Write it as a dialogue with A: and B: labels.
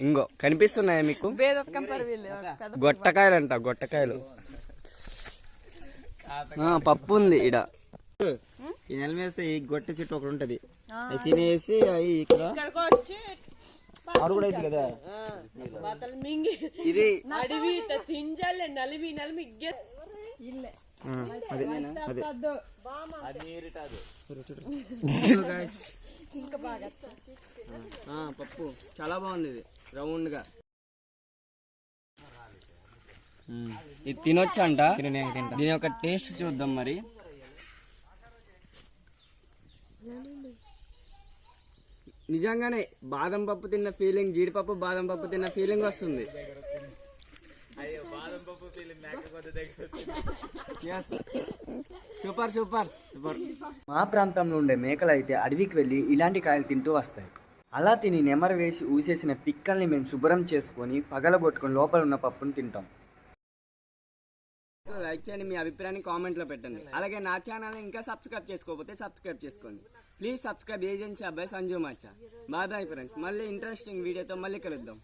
A: ఇంగో కనిపిస్తున్నాయా మీకు? గొట్టకాయలు అంట గొట్టకాయలు. ఆ, పప్పు ఉంది ఇడ
B: ఈ నెల వేస్తే ఈ గొట్టె చెట్టు ఒకటి ఉంటది. అది తినేసి అవి ఇక్కడ కదా?
A: ఇది
C: అడివి తింజాలి నలిమి నలిమి ఇగ్గే
B: ఆ, అదే. అదే.
A: ఆ, పప్పు. చాలా బాగుంది ఇది. రౌండ్గా ఇది తినొచ్చా అంట
B: తినే తింటా.
A: దీని యొక్క టేస్ట్ చూద్దాం మరి. నిజంగానే బాదం పప్పు తిన్న ఫీలింగ్ జీడిపప్పు బాదం పప్పు తిన్న ఫీలింగ్ వస్తుంది. సూపర్ సూపర్ సూపర్ మా ప్రాంతంలో ఉండే మేకలు అయితే అడవికి వెళ్ళి ఇలాంటి కాయలు తింటూ వస్తాయి. అలా తిని నెమరు వేసి ఊసేసిన పిక్కల్ని మేము శుభ్రం చేసుకొని పగలగొట్టుకొని లోపల ఉన్న పప్పును తింటాం. లైక్ చేయండి మీ అభిప్రాయాన్ని కామెంట్లో పెట్టండి. అలాగే నా ఛానల్ ఇంకా సబ్స్క్రైబ్ చేసుకోకపోతే సబ్స్క్రైబ్ చేసుకోండి. ప్లీజ్ సబ్స్క్రైబ్ ఏజెన్సీ అబ్బాయి సంజు మాచా బాయ్ బాయ్ ఫ్రెండ్స్ మళ్ళీ ఇంట్రెస్టింగ్ వీడియోతో మళ్ళీ కలుద్దాం.